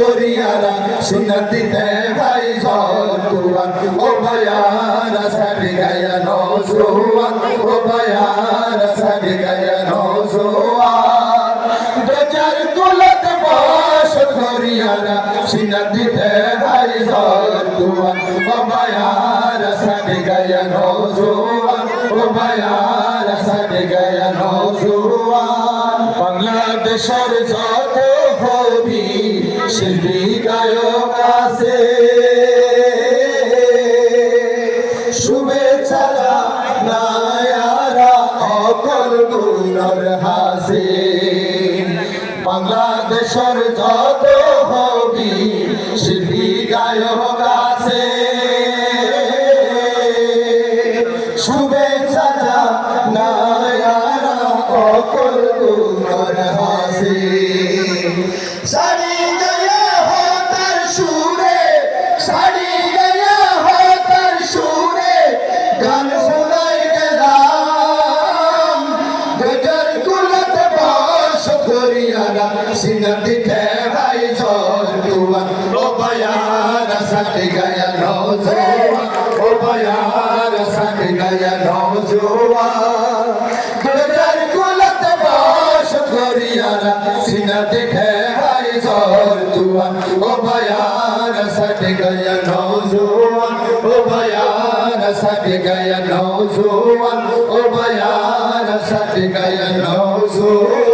করিয়ারা সুন্নতিতে ভাই জতুয়ান ও ভাইয়ারা সারি গায়া নজুয়ান ও ভাইয়ারা সারি গায়া নজুয়ান দজার কুলত বাস করিয়ারা সুন্নতিতে ভাই জতুয়ান ও ভাইয়ারা সারি গায়া নজুয়ান ও ভাইয়ারা সারি গায়া নজুয়ান বাংলাদেশের যত শিল্পী গায়ক আছে শুভেচ্ছা নায়ারা অকল গুণর হাসে। বাংলাদেশের যত হবি শিল্পী গায়ক আছে শুভেচ্ছা নায়ারা অকল গুণর হাসে। সারি সারি গয়া হো তার সুরে গান শোনাই গেলাম গজর কুলত বাস করিয়ারা সিনতি ঠেরাই জল তুয়া ও বয়ার